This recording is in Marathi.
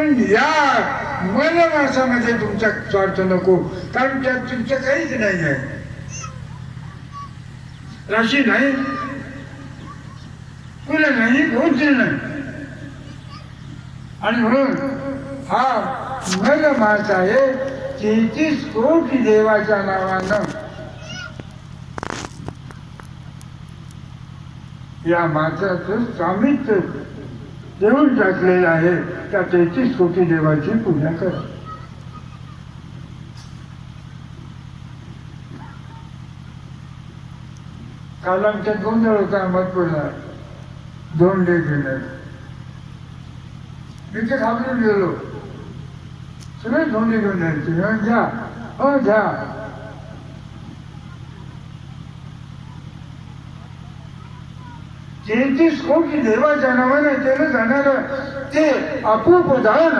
पण या मन मासामध्ये तुमचा स्वार्थ नको. कारण त्यात तुमचं काहीच नाही आहे. राशी नाही. फुलं नाही गोष्टी नाही. आणि म्हणून हा मन मास आहे तेहतीस कोटी देवाच्या नावानं या माणसाचं स्वामित्व देऊन टाकलेलं आहे त्या तेहतीस कोटी देवाची पूजा करा. काल आमच्या गोंधळ होता अहमदपूरला दोन डे गेले. मी ते घाबरून गेलो. सगळे धोंडे घेऊन यायचे. घ्या हो घ्या तेहतीस कोटी देवाच्या नावाने केलं जाणारं ते अपूप दान